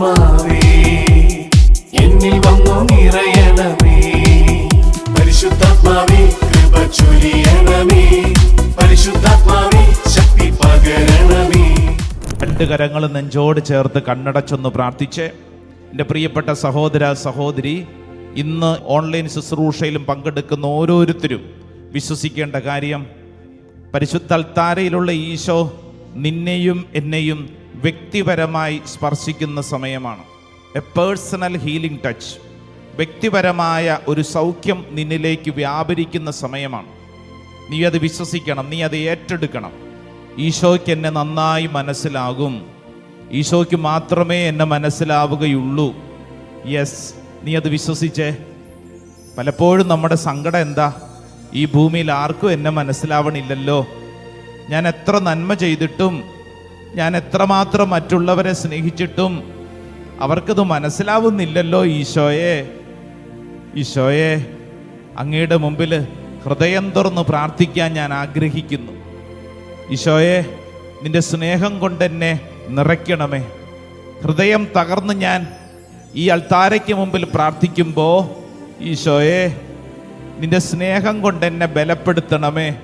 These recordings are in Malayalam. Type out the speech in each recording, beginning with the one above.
പരിശുദ്ധാത്മാവേ എന്നിൽ വന്നു നിറയണമേ. പരിശുദ്ധാത്മാവേ കൃപ ചൊരിയണമേ. പരിശുദ്ധാത്മാവേ ശക്തി പകരണമേ. രണ്ട് കരങ്ങൾ നെഞ്ചോട് ചേർത്ത് കണ്ണടച്ചൊന്ന് പ്രാർത്ഥിച്ച്. എന്റെ പ്രിയപ്പെട്ട സഹോദര സഹോദരി ഇന്ന് ഓൺലൈൻ ശുശ്രൂഷയിലും പങ്കെടുക്കുന്ന ഓരോരുത്തരും വിശ്വസിക്കേണ്ട കാര്യം പരിശുദ്ധ അൽത്താരയിലുള്ള ഈശോ നിന്നെയും എന്നെയും വ്യക്തിപരമായി സ്പർശിക്കുന്ന സമയമാണ്. എ പേഴ്സണൽ ഹീലിംഗ് ടച്ച് വ്യക്തിപരമായ ഒരു സൗഖ്യം നിന്നിലേക്ക് വ്യാപരിക്കുന്ന സമയമാണ്. നീ അത് വിശ്വസിക്കണം നീ അത് ഏറ്റെടുക്കണം. ഈശോയ്ക്ക് എന്നെ നന്നായി മനസ്സിലാകും. ഈശോയ്ക്ക് മാത്രമേ എന്നെ മനസ്സിലാവുകയുള്ളൂ. യെസ് നീ അത് വിശ്വസിച്ചേ. പലപ്പോഴും നമ്മുടെ സങ്കടം എന്താ? ഈ ഭൂമിയിൽ ആർക്കും എന്നെ മനസ്സിലാവണില്ലല്ലോ. ഞാൻ എത്ര നന്മ ചെയ്തിട്ടും ഞാൻ എത്രമാത്രം മറ്റുള്ളവരെ സ്നേഹിച്ചിട്ടും അവർക്കത് മനസ്സിലാവുന്നില്ലല്ലോ ഈശോയെ. ഈശോയെ അങ്ങയുടെ മുമ്പിൽ ഹൃദയം തുറന്ന് പ്രാർത്ഥിക്കാൻ ഞാൻ ആഗ്രഹിക്കുന്നു. ഈശോയെ നിന്റെ സ്നേഹം കൊണ്ടെന്നെ നിറയ്ക്കണമേ. ഹൃദയം തകർന്ന് ഞാൻ ഈ അൾത്താരയ്ക്ക് മുമ്പിൽ പ്രാർത്ഥിക്കുമ്പോൾ ഈശോയെ നിന്റെ സ്നേഹം കൊണ്ടെന്നെ ബലപ്പെടുത്തണമേ.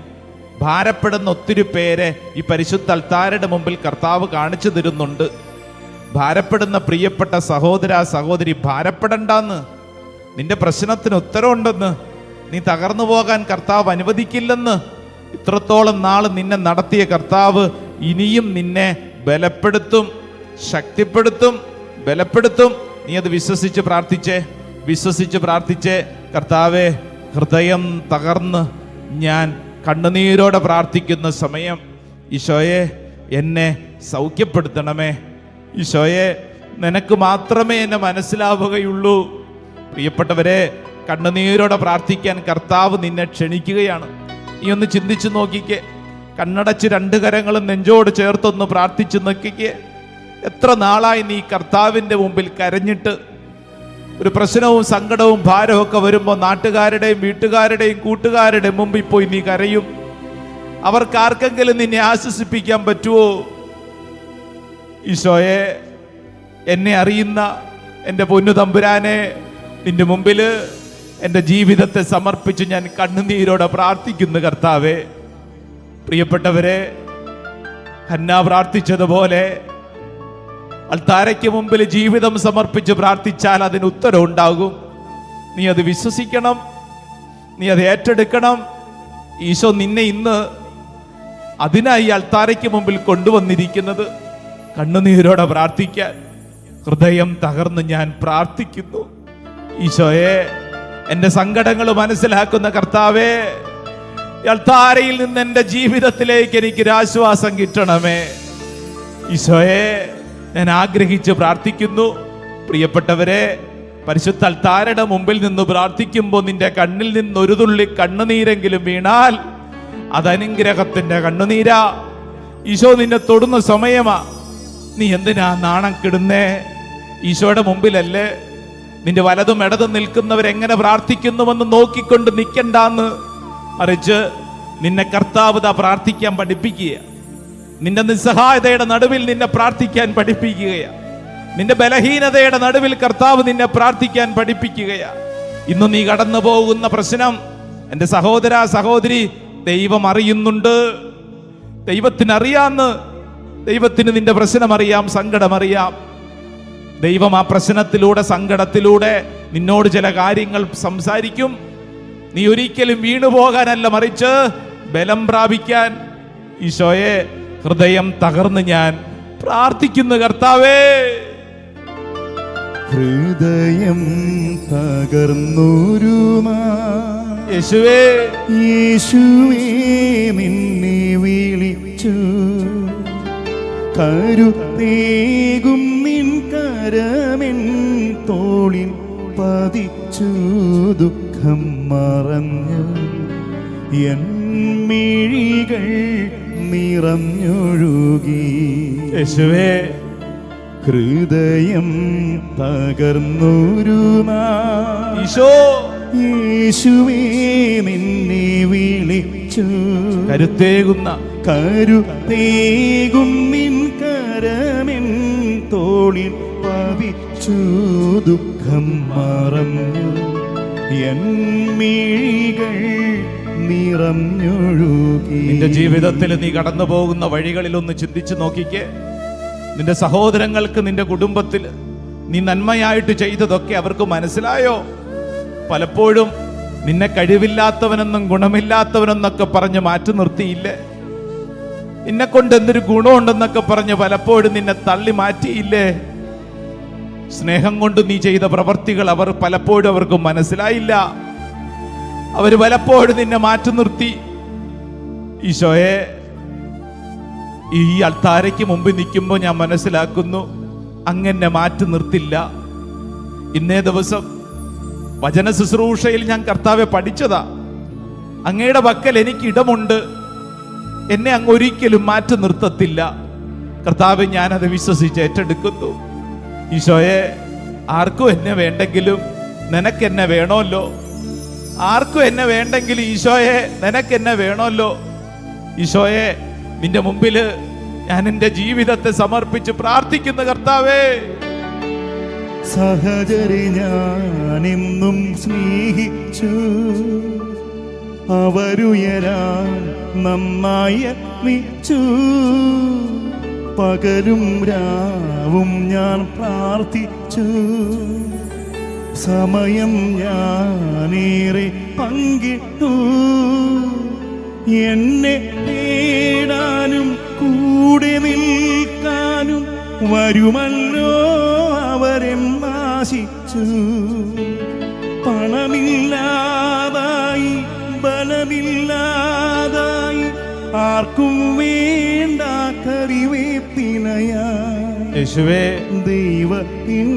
ഭാരപ്പെടുന്ന ഒത്തിരി പേരെ ഈ പരിശുദ്ധ അൽത്താരയുടെ മുമ്പിൽ കർത്താവ് കാണിച്ചു തരുന്നുണ്ട്. ഭാരപ്പെടുന്ന പ്രിയപ്പെട്ട സഹോദര സഹോദരി ഭാരപ്പെടണ്ടെന്ന്. നിന്റെ പ്രശ്നത്തിന് ഉത്തരവുണ്ടെന്ന്. നീ തകർന്നു പോകാൻ കർത്താവ് അനുവദിക്കില്ലെന്ന്. ഇത്രത്തോളം നാൾ നിന്നെ നടത്തിയ കർത്താവ് ഇനിയും നിന്നെ ബലപ്പെടുത്തും ശക്തിപ്പെടുത്തും ബലപ്പെടുത്തും. നീ അത് വിശ്വസിച്ച് പ്രാർത്ഥിച്ചേ വിശ്വസിച്ച് പ്രാർത്ഥിച്ചേ. കർത്താവേ ഹൃദയം തകർന്ന് ഞാൻ കണ്ണുനീരോടെ പ്രാർത്ഥിക്കുന്ന സമയം ഈശോയെ എന്നെ സൗഖ്യപ്പെടുത്തണമേ. ഈശോയെ നിനക്ക് മാത്രമേ എന്നെ മനസ്സിലാവുകയുള്ളൂ. പ്രിയപ്പെട്ടവരെ കണ്ണുനീരോടെ പ്രാർത്ഥിക്കാൻ കർത്താവ് നിന്നെ ക്ഷണിക്കുകയാണ്. നീ ഒന്ന് ചിന്തിച്ചു നോക്കിക്കേ. കണ്ണടച്ച് രണ്ട് കരങ്ങളും നെഞ്ചോട് ചേർത്തൊന്ന് പ്രാർത്ഥിച്ചു നോക്കിക്കേ. എത്ര നാളായി നീ കർത്താവിന്റെ മുമ്പിൽ കരഞ്ഞിട്ട് ഒരു പ്രശ്നവും സങ്കടവും ഭാരവും ഒക്കെ വരുമ്പോൾ നാട്ടുകാരുടെയും വീട്ടുകാരുടെയും കൂട്ടുകാരുടെയും മുമ്പിൽ പോയി നീ കരയും. അവർക്കാർക്കെങ്കിലും നിന്നെ ആശ്വസിപ്പിക്കാൻ പറ്റുമോ ഈശോയെ എന്നെ അറിയുന്ന എന്റെ പൊന്നു തമ്പുരാനെ നിന്റെ മുമ്പിൽ എന്റെ ജീവിതത്തെ സമർപ്പിച്ച് ഞാൻ കണ്ണുനീരോടെ പ്രാർത്ഥിക്കുന്നു കർത്താവേ. പ്രിയപ്പെട്ടവരെ ഹന്ന പ്രാർത്ഥിച്ചതുപോലെ അൾത്താരയ്ക്ക് മുമ്പിൽ ജീവിതം സമർപ്പിച്ച് പ്രാർത്ഥിച്ചാൽ അതിന് ഉത്തരം ഉണ്ടാകും. നീ അത് വിശ്വസിക്കണം. നീ അത് ഏറ്റെടുക്കണം. ഈശോ നിന്നെ ഇന്ന് അതിനായി അൾത്താരയ്ക്ക് മുമ്പിൽ കൊണ്ടുവന്നിരിക്കുന്നത് കണ്ണുനീരോടെ പ്രാർത്ഥിക്കാൻ. ഹൃദയം തകർന്ന് ഞാൻ പ്രാർത്ഥിക്കുന്നു. ഈശോയെ എന്റെ സങ്കടങ്ങൾ മനസ്സിലാക്കുന്ന കർത്താവേ അൾത്താരയിൽ നിന്ന് എന്റെ ജീവിതത്തിലേക്ക് എനിക്കൊരാശ്വാസം കിട്ടണമേ. ഈശോയെ ഞാൻ ആഗ്രഹിച്ച് പ്രാർത്ഥിക്കുന്നു. പ്രിയപ്പെട്ടവരെ പരിശുദ്ധ അൽത്താരയുടെ മുമ്പിൽ നിന്ന് പ്രാർത്ഥിക്കുമ്പോൾ നിന്റെ കണ്ണിൽ നിന്ന് ഒരു തുള്ളി കണ്ണുനീരെങ്കിലും വീണാൽ അത് അനുഗ്രഹത്തിന്റെ കണ്ണുനീരാ. ഈശോ നിന്നെ തൊടുന്ന സമയമാ. നീ എന്തിനാ നാണം കിടുന്നേ? ഈശോയുടെ മുമ്പിലല്ലേ? നിന്റെ വലതും ഇടതും നിൽക്കുന്നവരെങ്ങനെ പ്രാർത്ഥിക്കുന്നുവെന്ന് നോക്കിക്കൊണ്ട് നിൽക്കണ്ടെന്ന് മറിച്ച് നിന്നെ കർത്താവ് പ്രാർത്ഥിക്കാൻ പഠിപ്പിക്കുക നിന്റെ നിസ്സഹായതയുടെ നടുവിൽ നിന്നെ പ്രാർത്ഥിക്കാൻ പഠിപ്പിക്കുകയാണ് നിന്റെ ബലഹീനതയുടെ നടുവിൽ കർത്താവ് നിന്നെ പ്രാർത്ഥിക്കാൻ പഠിപ്പിക്കുകയാണ് ഇന്ന് നീ കടന്നു പോകുന്ന പ്രശ്നം എന്റെ സഹോദര സഹോദരി ദൈവം അറിയുന്നുണ്ട്. ദൈവത്തിന് അറിയാന്ന് ദൈവത്തിന് നിന്റെ പ്രശ്നം അറിയാം സങ്കടം അറിയാം ദൈവം ആ പ്രശ്നത്തിലൂടെ സങ്കടത്തിലൂടെ നിന്നോട് ചില കാര്യങ്ങൾ സംസാരിക്കും. നീ ഒരിക്കലും വീണുപോകാനല്ല മറിച്ച് ബലം പ്രാപിക്കാൻ ഈശോയെ ഹൃദയം തകർന്ന് ഞാൻ പ്രാർത്ഥിക്കുന്നു കർത്താവേ. ഹൃദയം തകർന്നൊരു യേശുവേ. യേശുവേ നിന്നെ വിളിച്ചു. കരുത്തേകും നിൻ കരമെൻ തോളിൽ പതിച്ചു. ദുഃഖം മറഞ്ഞു എൻ മിഴികൾ നിറഞ്ഞൊഴുകി യേശുവേ. ഹൃദയം തകർന്നൊരു ഈശോ. യേശുവേ നിന്നെ വിളിച്ചു. കരുത്തേകുന്ന. കരുത്തേകും നിൻ കരമെൻ തോളിൽ പതിച്ചു. ദുഃഖം മറന്നു എൻ മിഴികൾ നിറഞ്ഞൊഴുകി. നിന്റെ ജീവിതത്തിൽ നീ കടന്നു പോകുന്ന വഴികളിൽ ഒന്ന് ചിന്തിച്ചു നോക്കിക്കേ. നിന്റെ സഹോദരങ്ങൾക്ക് നിന്റെ കുടുംബത്തിൽ നീ നന്മയായിട്ട് ചെയ്തതൊക്കെ അവർക്ക് മനസ്സിലായോ? പലപ്പോഴും നിന്നെ കഴിവില്ലാത്തവനെന്നും ഗുണമില്ലാത്തവനെന്നൊക്കെ പറഞ്ഞ് മാറ്റി നിർത്തിയില്ലേ? നിന്നെ കൊണ്ട് എന്തൊരു ഗുണമുണ്ടെന്നൊക്കെ പറഞ്ഞ് പലപ്പോഴും നിന്നെ തള്ളി മാറ്റിയില്ലേ? സ്നേഹം കൊണ്ട് നീ ചെയ്ത പ്രവർത്തികൾ അവർ പലപ്പോഴും അവർക്ക് മനസ്സിലായില്ല. അവർ പലപ്പോഴും നിന്നെ മാറ്റി നിർത്തി. ഈശോയെ ഈ അൾത്താരയ്ക്ക് മുമ്പ് നിൽക്കുമ്പോൾ ഞാൻ മനസ്സിലാക്കുന്നു അങ്ങനെ മാറ്റി നിർത്തില്ല. ഇന്നേ ദിവസം വചന ശുശ്രൂഷയിൽ ഞാൻ കർത്താവെ പഠിച്ചതാ. അങ്ങയുടെ പക്കൽ എനിക്ക് ഇടമുണ്ട്. എന്നെ അങ്ങ് ഒരിക്കലും മാറ്റി നിർത്തത്തില്ല. കർത്താവ് ഞാനത് വിശ്വസിച്ച് ഏറ്റെടുക്കുന്നു. ഈശോയെ ആർക്കും എന്നെ വേണ്ടെങ്കിലും നിനക്കെന്നെ വേണമല്ലോ. ആർക്കും എന്നെ വേണ്ടെങ്കിലും ഈശോയെ നിനക്ക് എന്നെ വേണമല്ലോ. ഈശോയെ നിന്റെ മുമ്പിൽ ഞാൻ എന്റെ ജീവിതത്തെ സമർപ്പിച്ച് പ്രാർത്ഥിക്കുന്ന കർത്താവേ. സഹചരി ഞാനെന്നും സ്നേഹിച്ചു. അവരുയരാൻ നന്നായി യത്നിച്ചു പകലും രാവും ഞാൻ പ്രാർത്ഥിച്ചു. സമയം ഞാനേറെ പങ്കിട്ടു. എന്നെ തേടാനും കൂടെ നിൽക്കാനും വരുമല്ലോ അവരെന്നാശിച്ചു പണമില്ലാതായി ബലമില്ലാതായി ആർക്കും വേണ്ട കറിവേപ്പിനയാ. യേശുവേ ദൈവത്തിൻ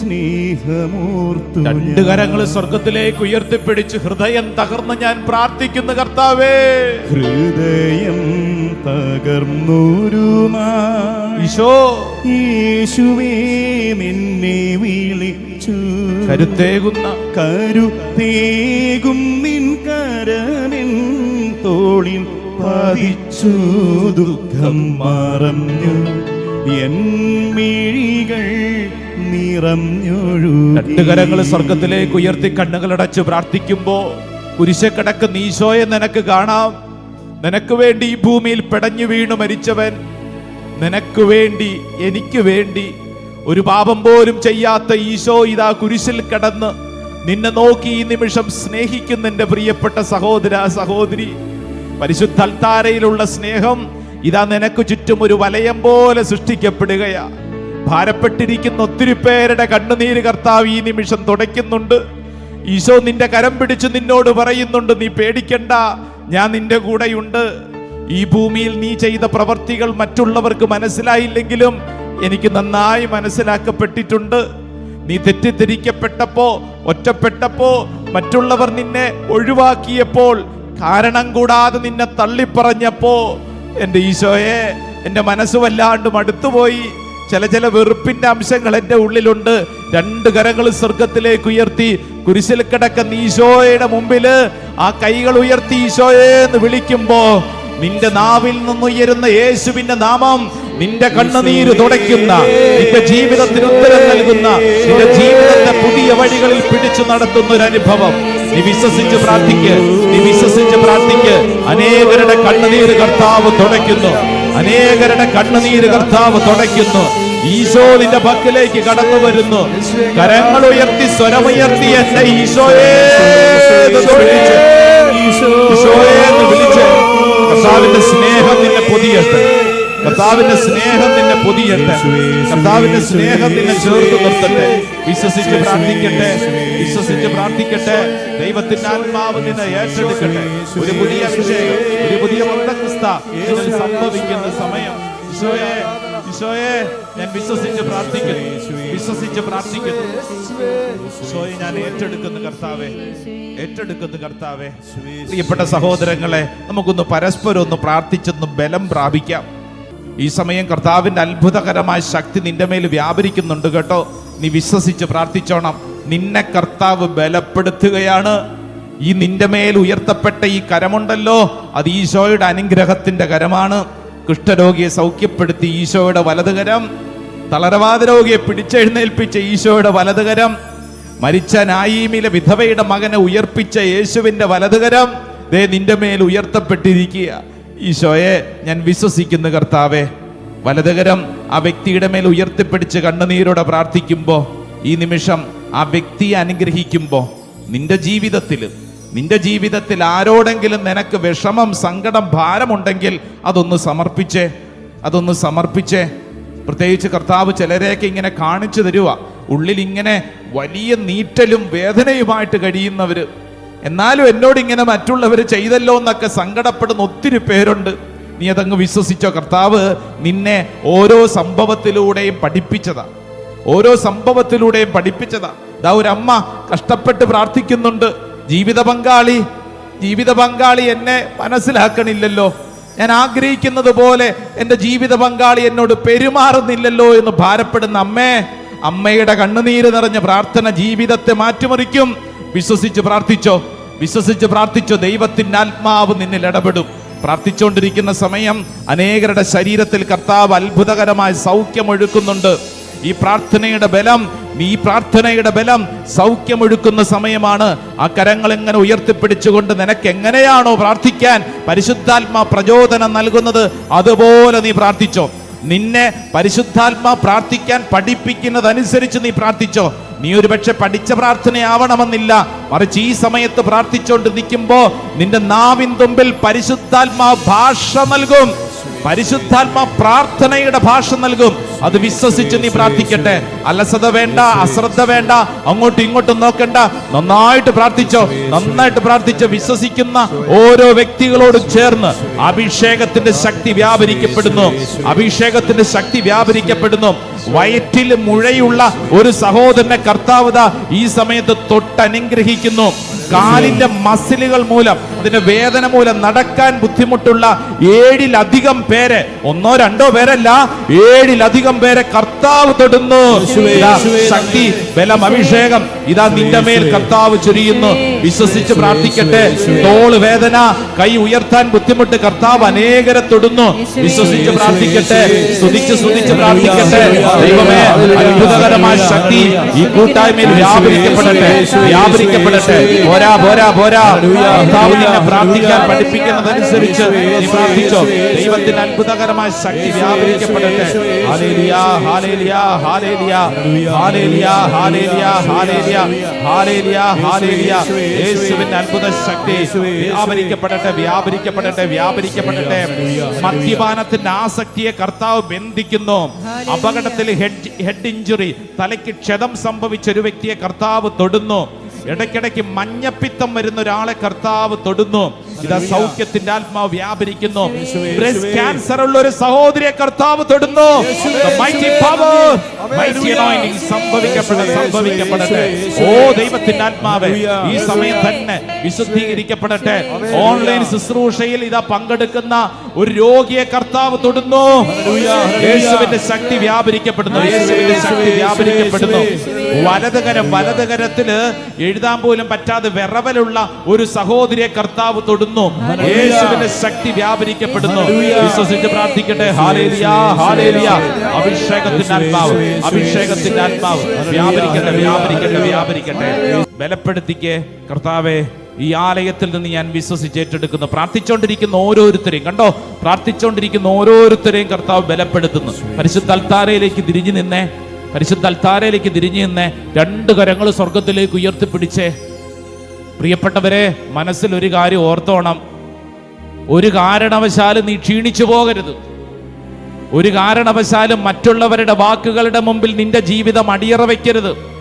സ്നേഹമോർത്തു രണ്ട് കരങ്ങൾ സ്വർഗത്തിലേക്ക് ഉയർത്തിപ്പിടിച്ച് ഹൃദയം തകർന്ന് ഞാൻ പ്രാർത്ഥിക്കുന്ന കർത്താവേ. ഹൃദയം തകർന്നൂരു ഈശോ. യേശുവേ നിന്നെ വിളിച്ചു. കരുത്തേകുന്ന. കരുത്തേകും നിൻ കരനിൻ തോളിൽ പതിച്ചു. ദുഃഖം മറഞ്ഞു. മിഴികൾ സ്വർഗത്തിലേക്ക് ഉയർത്തി കണ്ണുകളടച്ച് പ്രാർത്ഥിക്കുമ്പോ കുരിശ കിടക്കുന്ന ഈശോയെ നിനക്ക് കാണാം. നിനക്ക് വേണ്ടി ഈ ഭൂമിയിൽ പെടഞ്ഞു വീണു മരിച്ചവൻ. നിനക്ക് വേണ്ടി എനിക്ക് വേണ്ടി ഒരു പാപം പോലും ചെയ്യാത്ത ഈശോ ഇതാ കുരിശിൽ കടന്ന് നിന്നെ നോക്കി ഈ നിമിഷം സ്നേഹിക്കുന്ന എന്റെ പ്രിയപ്പെട്ട സഹോദര സഹോദരി. പരിശുദ്ധൽത്താരയിലുള്ള സ്നേഹം ഇതാ നിനക്ക് ചുറ്റും ഒരു വലയം പോലെ സൃഷ്ടിക്കപ്പെടുകയാ. ഭാരപ്പെട്ടിരിക്കുന്ന ഒത്തിരി പേരുടെ കണ്ണുനീര് കർത്താവ് ഈ നിമിഷം തുടയ്ക്കുന്നുണ്ട്. ഈശോ നിന്റെ കരം പിടിച്ച് നിന്നോട് പറയുന്നുണ്ട് നീ പേടിക്കണ്ട ഞാൻ നിന്റെ കൂടെയുണ്ട്. ഈ ഭൂമിയിൽ നീ ചെയ്ത പ്രവർത്തികൾ മറ്റുള്ളവർക്ക് മനസ്സിലായില്ലെങ്കിലും എനിക്ക് നന്നായി മനസ്സിലാക്കപ്പെട്ടിട്ടുണ്ട്. നീ തെറ്റിദ്ധരിക്കപ്പെട്ടപ്പോ ഒറ്റപ്പെട്ടപ്പോ മറ്റുള്ളവർ നിന്നെ ഒഴിവാക്കിയപ്പോൾ കാരണം കൂടാതെ നിന്നെ തള്ളിപ്പറഞ്ഞപ്പോ എന്റെ ഈശോയെ എന്റെ മനസ്സ് വല്ലാണ്ട് മടുത്തുപോയി ചില ചില വെറുപ്പിന്റെ അംശങ്ങൾ എന്റെ ഉള്ളിലുണ്ട്. രണ്ട് കരങ്ങൾ സ്വർഗത്തിലേക്ക് ഉയർത്തി. കുരിശിൽ കിടക്കുന്ന ഈശോയുടെ മുമ്പിൽ ആ കൈകൾ ഉയർത്തി ഈശോയെ എന്ന് വിളിക്കുമ്പോൾ നിന്റെ നാവിൽ നിന്നുയരുന്ന യേശുവിന്റെ നാമം നിന്റെ കണ്ണുനീര് തുടയ്ക്കുന്ന നിന്റെ ജീവിതത്തിന് ഉത്തരം നൽകുന്ന നിന്റെ ജീവിതത്തെ പുതിയ വഴികളിൽ പിടിച്ചു നടത്തുന്ന ഒരു അനുഭവം. നീ വിശ്വസിച്ച് പ്രാർത്ഥിക്ക്. നീ വിശ്വസിച്ച് പ്രാർത്ഥിക്ക്. അനേകരുടെ കണ്ണുനീര് കർത്താവ് തുടയ്ക്കുന്നു. അനേകരുടെ കണ്ണുനീര് കർത്താവ് തുടയ്ക്കുന്നു. ഈശോ നിന്റെ കടന്നു വരുന്നു. കരങ്ങൾ ഉയർത്തി സ്വരമുയർത്തി എന്നെ ഈശോയേ ഈശോയെ വിളിച്ച്. കർത്താവിന്റെ സ്നേഹം നിന്നെ പൊതിയട്ടെ. കർത്താവിന്റെ സ്നേഹം നിന്നെ പൊതിയട്ടെ കർത്താവിന്റെ സ്നേഹം നിന്നെ ചേർത്ത് നിർത്തട്ടെ. വിശ്വസിച്ച് പ്രാർത്ഥിക്കട്ടെ. വിശ്വസിച്ച് പ്രാർത്ഥിക്കട്ടെ. ദൈവത്തിന്റെ ആത്മാവ് നിന്നെ ഏറ്റെടുക്കട്ടെ. ഒരു പുതിയ അഭിഷേകം ഒരു പുതിയ മന്ദക്രിസ്ത ഇതിൽ സംഭവിക്കുന്ന സമയം. ഈശോയെ ഈശോയെ ഞാൻ വിശ്വസിച്ച് പ്രാർത്ഥിക്കുന്നു. വിശ്വസിച്ച് പ്രാർത്ഥിക്കുന്നു. ഈശോയെ ഞാൻ ഏറ്റെടുക്കുന്നു കർത്താവെ. ഏറ്റെടുക്കുന്നു കർത്താവെ. പ്രിയപ്പെട്ട സഹോദരങ്ങളെ നമുക്കൊന്ന് പരസ്പരം ഒന്ന് പ്രാർത്ഥിച്ചൊന്ന് ബലം പ്രാപിക്കാം. ഈ സമയം കർത്താവിന്റെ അത്ഭുതകരമായ ശക്തി നിന്റെ മേൽ വ്യാപരിക്കുന്നുണ്ട് കേട്ടോ. നീ വിശ്വസിച്ച് പ്രാർത്ഥിച്ചോണം. നിന്നെ കർത്താവ് ബലപ്പെടുത്തുകയാണ്. ഈ നിന്റെ മേൽ ഉയർത്തപ്പെട്ട ഈ കരമുണ്ടല്ലോ. അത് ഈശോയുടെ അനുഗ്രഹത്തിന്റെ കരമാണ്. കുഷ്ഠരോഗിയെ സൗഖ്യപ്പെടുത്തി ഈശോയുടെ വലതുകരം. തളരവാദ രോഗിയെ പിടിച്ചെഴുന്നേൽപ്പിച്ച ഈശോയുടെ വലതുകരം. മരിച്ച നായീമിലെ വിധവയുടെ മകനെ ഉയർപ്പിച്ച യേശുവിന്റെ വലതുകരം. ദേ നിന്റെ മേൽ ഉയർത്തപ്പെട്ടിരിക്കുക. ഈശോയെ ഞാൻ വിശ്വസിക്കുന്ന കർത്താവെ. വലതുകരം ആ വ്യക്തിയുടെ മേൽ ഉയർത്തിപ്പിടിച്ച് കണ്ണുനീരോടെ പ്രാർത്ഥിക്കുമ്പോൾ ഈ നിമിഷം ആ വ്യക്തിയെ അനുഗ്രഹിക്കുമ്പോൾ നിന്റെ ജീവിതത്തിൽ നിന്റെ ജീവിതത്തിൽ ആരോടെങ്കിലും നിനക്ക് വിഷമം സങ്കടം ഭാരമുണ്ടെങ്കിൽ അതൊന്ന് സമർപ്പിച്ചേ അതൊന്ന് സമർപ്പിച്ചേ. പ്രത്യേകിച്ച് കർത്താവ് ചിലരെയൊക്കെ ഇങ്ങനെ കാണിച്ചു തരുക ഉള്ളിൽ ഇങ്ങനെ വലിയ നീറ്റലും വേദനയുമായിട്ട് കഴിയുന്നവര്. എന്നാലും എന്നോട് ഇങ്ങനെ മറ്റുള്ളവർ ചെയ്തല്ലോ എന്നൊക്കെ സങ്കടപ്പെടുന്ന ഒത്തിരി പേരുണ്ട്. നീ അതങ്ങ് വിശ്വസിച്ചോ കർത്താവ്? നിന്നെ ഓരോ സംഭവത്തിലൂടെയും പഠിപ്പിച്ചതാ. ഓരോ സംഭവത്തിലൂടെയും പഠിപ്പിച്ചതാ. ഇതാ ഒരു അമ്മ കഷ്ടപ്പെട്ട് പ്രാർത്ഥിക്കുന്നുണ്ട്. ജീവിത പങ്കാളി ജീവിത പങ്കാളി എന്നെ മനസ്സിലാക്കണില്ലല്ലോ. ഞാൻ ആഗ്രഹിക്കുന്നത് പോലെ എന്റെ ജീവിത പങ്കാളി എന്നോട് പെരുമാറുന്നില്ലല്ലോ എന്ന് ഭാരപ്പെടുന്ന അമ്മേ അമ്മയുടെ കണ്ണുനീര് നിറഞ്ഞ പ്രാർത്ഥന ജീവിതത്തെ മാറ്റിമറിക്കും. വിശ്വസിച്ച് പ്രാർത്ഥിച്ചോ? വിശ്വസിച്ച് പ്രാർത്ഥിച്ചു ദൈവത്തിന്റെ ആത്മാവ് നിന്നിൽ ഇടപെടും. പ്രാർത്ഥിച്ചുകൊണ്ടിരിക്കുന്ന സമയം അനേകരുടെ ശരീരത്തിൽ കർത്താവ് അത്ഭുതകരമായ സൗഖ്യമൊഴുക്കുന്നുണ്ട് ഈ പ്രാർത്ഥനയുടെ ബലം ഈ പ്രാർത്ഥനയുടെ ബലം സൗഖ്യമൊഴുക്കുന്ന സമയമാണ്. ആ കരങ്ങൾ എങ്ങനെ ഉയർത്തിപ്പിടിച്ചുകൊണ്ട് നിനക്ക് എങ്ങനെയാണോ പ്രാർത്ഥിക്കാൻ പരിശുദ്ധാത്മാ പ്രചോദനം നൽകുന്നത് അതുപോലെ നീ പ്രാർത്ഥിച്ചോ. നിന്നെ പരിശുദ്ധാത്മാ പ്രാർത്ഥിക്കാൻ പഠിപ്പിക്കുന്നതനുസരിച്ച് നീ പ്രാർത്ഥിച്ചോ. നീ ഒരു പക്ഷെ പഠിച്ച പ്രാർത്ഥനയാവണമെന്നില്ല. മറിച്ച് ഈ സമയത്ത് പ്രാർത്ഥിച്ചുകൊണ്ട് നിൽക്കുമ്പോ നിന്റെ നാവിൻ തുമ്പിൽ പരിശുദ്ധാത്മാ ഭാഷ നൽകും. പരിശുദ്ധാത്മാ പ്രാർത്ഥനയുടെ ഭാഷ നൽകും. അത് വിശ്വസിച്ച് നീ പ്രാർത്ഥിക്കട്ടെ. അലസത വേണ്ട അശ്രദ്ധ വേണ്ട അങ്ങോട്ടും ഇങ്ങോട്ടും നോക്കണ്ട. നന്നായിട്ട് പ്രാർത്ഥിച്ചോ നന്നായിട്ട് പ്രാർത്ഥിച്ചോ വിശ്വസിക്കുന്ന ഓരോ വ്യക്തികളോടും ചേർന്ന് അഭിഷേകത്തിന്റെ ശക്തി വ്യാപരിക്കപ്പെടുന്നു. അഭിഷേകത്തിന്റെ ശക്തി വ്യാപരിക്കപ്പെടുന്നു. വയറ്റിൽ മുഴയുള്ള ഒരു സഹോദരനെ കർത്താവത ഈ സമയത്ത് തൊട്ടനുഗ്രഹിക്കുന്നു. കാലിന്റെ മസിലുകൾ മൂലം അതിന്റെ വേദന മൂലം നടക്കാൻ ബുദ്ധിമുട്ടുള്ള ഏഴിലധികം പേരെ ഒന്നോ രണ്ടോ പേരല്ല ഏഴിലധികം പേരെ കർത്താവ് തൊടുന്നു. ശക്തി ബലം അഭിഷേകം ഇതാ നിന്റെ മേൽ കർത്താവ് ചൊരിയുന്നു. വിശ്വസിച്ച് പ്രാർത്ഥിക്കട്ടെ. തോൾ വേദന കൈ ഉയർത്താൻ ബുദ്ധിമുട്ട് കർത്താവ് അനേകരെ തൊടുന്നു. വിശ്വസിച്ച് പ്രാർത്ഥിക്കട്ടെ. സ്തുതിച്ച് സ്തുതിച്ച് പ്രാർത്ഥിക്കട്ടെ. ദൈവമേ അത്ഭുതകരമായ ശക്തി ഈ കൂട്ടായ്മയിൽ വ്യാപരിക്കപ്പെടട്ടെ വ്യാപരിക്കപ്പെടട്ടെ. പോരാ പോരാ പോരാ. നിന്നെ പ്രാർത്ഥിക്കാൻ പഠിപ്പിക്കുന്നതനുസരിച്ച് നീ പ്രാർത്ഥിച്ചോ? ദൈവത്തിന്റെ അത്ഭുതകരമായ ശക്തി വ്യാപരിക്കപ്പെടട്ടെ. Hallelujah hallelujah hallelujah hallelujah hallelujah hallelujah hallelujah hallelujah യേശുവിന്റെ അത്ഭുത ശക്തി വ്യാപരിക്കപ്പെടട്ടെ വ്യാപരിക്കപ്പെടട്ടെ വ്യാപരിക്കപ്പെടട്ടെ. മദ്യപാനത്തിന്റെ ആസക്തിയെ കർത്താവ് ബന്ധിക്കുന്നു. അപകടത്തിൽ ഹെഡ് ഹെഡ് ഇഞ്ചുറി തലയ്ക്ക് ക്ഷതം സംഭവിച്ച ഒരു വ്യക്തിയെ കർത്താവ് തൊടുന്നു. ഇടയ്ക്കിടയ്ക്ക് മഞ്ഞപ്പിത്തം വരുന്ന ഒരാളെ കർത്താവ് തൊടുന്നു. ഇതാ സൗഖ്യത്തിന്റെ ആത്മാവ് വ്യാപരിക്കുന്നു. ബ്രസ്റ്റ് ക്യാൻസർ ഉള്ള ഒരു സഹോദരിയെ കർത്താവ് തൊടുന്നു. സംഭവിക്കപ്പെടട്ടെ ഓ ദൈവത്തിന്റെ ആത്മാവ് ഈ സമയം തന്നെ വിശുദ്ധീകരിക്കപ്പെടട്ടെ. ഓൺലൈൻ ശുശ്രൂഷയിൽ ഇതാ പങ്കെടുക്കുന്ന ഒരു രോഗിയെ കർത്താവ് തൊടുന്നു. യേശുവിന്റെ ശക്തി വ്യാപരിക്കപ്പെടുന്നു. യേശുവിന്റെ ശക്തി വ്യാപരിക്കപ്പെടുന്നു. വലതുകരം വലതുകരത്തിൽ എഴുതാൻ പോലും പറ്റാതെ വിറവലുള്ള ഒരു സഹോദരിയെ കർത്താവ് തൊടുന്നു. യേശുവിന്റെ ശക്തി വ്യാപരിക്കപ്പെടുന്നു. വിശ്വസിച്ച് പ്രാർത്ഥിക്കട്ടെ. ഹാലേലിയ ഹാലേലിയ അഭിഷേകത്തിന്റെ ആത്മാവ് അഭിഷേകത്തിന്റെ ആത്മാവ്. വ്യാപരിക്കട്ടെ വ്യാപരിക്കട്ടെ വ്യാപരിക്കട്ടെ. ബലപ്പെടുത്തിക്കേ കർത്താവേ. ഈ ആലയത്തിൽ നിന്ന് ഞാൻ വിശ്വസിച്ച് ഏറ്റെടുക്കുന്നു. പ്രാർത്ഥിച്ചുകൊണ്ടിരിക്കുന്ന ഓരോരുത്തരെയും കണ്ടോ? പ്രാർത്ഥിച്ചുകൊണ്ടിരിക്കുന്ന ഓരോരുത്തരെയും കർത്താവ് ബലപ്പെടുത്തുന്നു. പരിശുദ്ധ അൽത്താരയിലേക്ക് തിരിഞ്ഞു നിന്നേ പരിശുദ്ധ അൽത്താരയിലേക്ക് തിരിഞ്ഞു നിന്നേ രണ്ട് കരങ്ങൾ സ്വർഗത്തിലേക്ക് ഉയർത്തിപ്പിടിച്ചേ. പ്രിയപ്പെട്ടവരെ മനസ്സിൽ ഒരു കാര്യം ഓർത്തോണം. ഒരു കാരണവശാലും നീ ക്ഷീണിച്ചു പോകരുത്. ഒരു കാരണവശാലും മറ്റുള്ളവരുടെ വാക്കുകളുടെ മുമ്പിൽ നിന്റെ ജീവിതം അടിയറ വയ്ക്കരുത്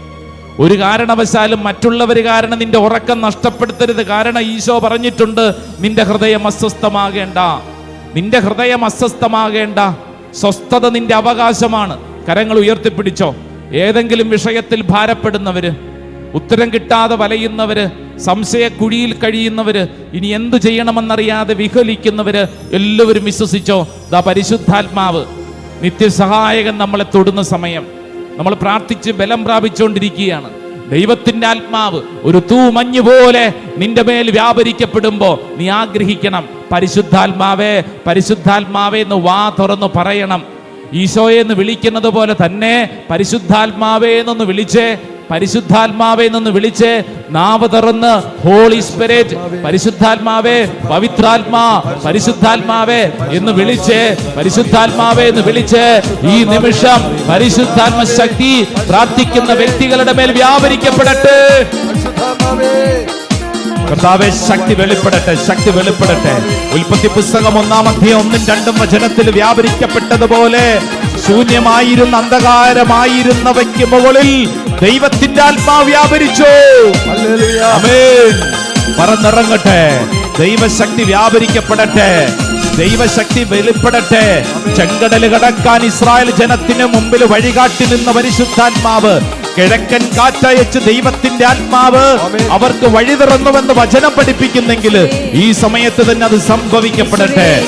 ഒരു കാരണവശാലും മറ്റുള്ളവർ കാരണം നിന്റെ ഉറക്കം നഷ്ടപ്പെടുത്തരുത്. കാരണം ഈശോ പറഞ്ഞിട്ടുണ്ട് നിന്റെ ഹൃദയം അസ്വസ്ഥമാകേണ്ട. നിന്റെ ഹൃദയം അസ്വസ്ഥമാകേണ്ട. സ്വസ്ഥത നിന്റെ അവകാശമാണ്. കരങ്ങൾ ഉയർത്തിപ്പിടിച്ചോ. ഏതെങ്കിലും വിഷയത്തിൽ ഭാരപ്പെടുന്നവര് ഉത്തരം കിട്ടാതെ വലയുന്നവര് സംശയക്കുഴിയിൽ കഴിയുന്നവര് ഇനി എന്തു ചെയ്യണമെന്നറിയാതെ വിഹലിക്കുന്നവര് എല്ലാവരും വിശ്വസിച്ചോ ദാ പരിശുദ്ധാത്മാവ് നിത്യസഹായകൻ നമ്മളെ തൊടുന്ന സമയം. നമ്മൾ പ്രാർത്ഥിച്ച് ബലം പ്രാപിച്ചുകൊണ്ടിരിക്കുകയാണ്. ദൈവത്തിന്റെ ആത്മാവ് ഒരു തൂമഞ്ഞ് പോലെ നിന്റെ മേൽ വ്യാപരിക്കപ്പെടുമ്പോ നീ ആഗ്രഹിക്കണം പരിശുദ്ധാത്മാവേ പരിശുദ്ധാത്മാവേ എന്ന് വാ തുറന്നു പറയണം. ഈശോയെ എന്ന് വിളിക്കുന്നത് പോലെ തന്നെ പരിശുദ്ധാത്മാവേ എന്നൊന്ന് വിളിച്ച് പരിശുദ്ധാത്മാവേ നിന്ന് വിളിച്ച് നാവ് തുറന്ന് ഹോളി സ്പിരിറ്റ് പരിശുദ്ധാത്മാവേ പവിത്രാത്മാ പരിശുദ്ധാത്മാവേ എന്ന് വിളിച്ച് പരിശുദ്ധാത്മാവേ എന്ന് വിളിച്ച് ഈ നിമിഷം പരിശുദ്ധാത്മ ശക്തി പ്രാർത്ഥിക്കുന്ന വ്യക്തികളുടെ മേൽ വ്യാപരിക്കപ്പെടട്ടെ. കർത്താവെ ശക്തി വെളിപ്പെടട്ടെ ശക്തി വെളിപ്പെടട്ടെ. ഉൽപ്പത്തി പുസ്തകം ഒന്നാം അധ്യായം ഒന്നും രണ്ടും വചനത്തിൽ വ്യാപരിക്കപ്പെട്ടതുപോലെ ശൂന്യമായിരുന്ന അന്ധകാരമായിരുന്നവയ്ക്ക് മുകളിൽ ദൈവത്തിന്റെ ആത്മാവ് വ്യാപരിച്ചു. പറന്നിറങ്ങട്ടെ. ദൈവശക്തി വ്യാപരിക്കപ്പെടട്ടെ. ദൈവശക്തി വെളിപ്പെടട്ടെ. ചെങ്കടൽ കടക്കാൻ ഇസ്രായേൽ ജനത്തിന് മുമ്പിൽ വഴികാട്ടി നിന്ന പരിശുദ്ധാത്മാവ് കിഴക്കൻ കാറ്റയച്ച് ദൈവത്തിന്റെ ആത്മാവ് അവർക്ക് വഴി തുറന്നുവെന്ന് വചനം പഠിപ്പിക്കുന്നെങ്കിൽ ഈ സമയത്ത് തന്നെ അത് സംഭവിക്കപ്പെടട്ടെ.